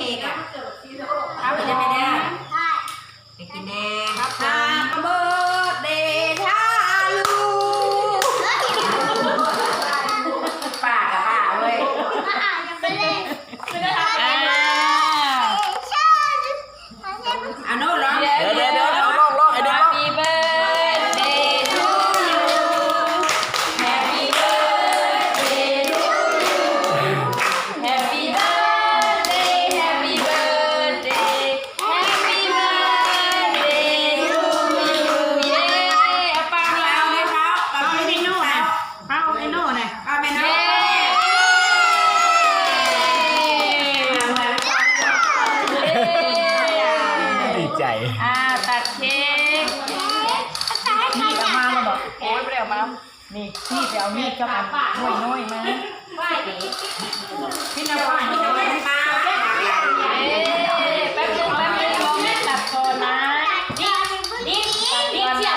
เค้กอะข้าวเปได้ไหมเนี่ยไปกินแน่ครับฮาเบิ ม่ข้น้อ่ตัดเค้กมีดออกมามาบอกโอ้ยไม่ได้ออกมนี่มีดไปเอามีดก็มาน้อยน้อยมาพี่น้ำป่าพี่น้ำป่าแป๊บนึงแป๊บนึงมองม่ตัดคอนะนี่นี่เสีย